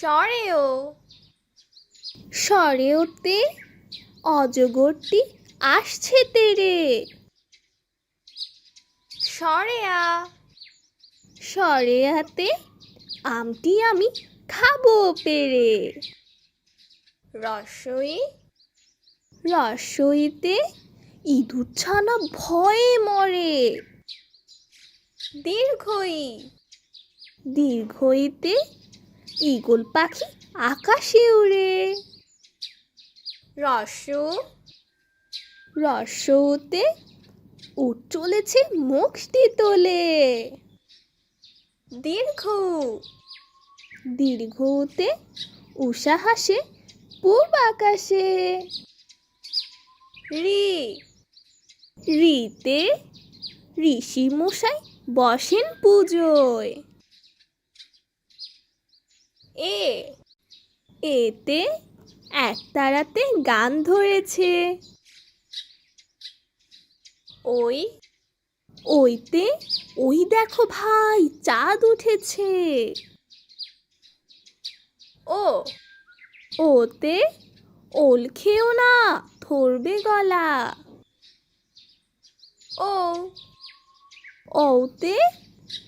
সরেও। সরেওতে অজগরটি আসছে তেরে। সরেয়া। সরেয়াতে আমটি আমি খাব পেরে। রসই। রসইতে ইঁদুর ছানা ভয়ে মরে। দীর্ঘই। দীর্ঘইতে ঈগল পাখি আকাশে উড়ে। রস, রসৌতে উঠ চলেছে মুখটি তোলে। দীর্ঘ, দীর্ঘতে উষা হাসে পূর্ব আকাশে। রি, রিতে ঋষি মশাই বসেন পুজোয়। এ, এতে এক তারাতে গান ধরেছে। ওই, ওইতে, ওই দেখো ভাই, চাঁদ উঠেছে। ও, ওতে, ওল খেও না, ধরবে গলা। ও, ওতে,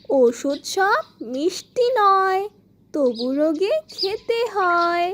ওষুধ সব মিষ্টি নয়। তবু রোগে খেতে হয়।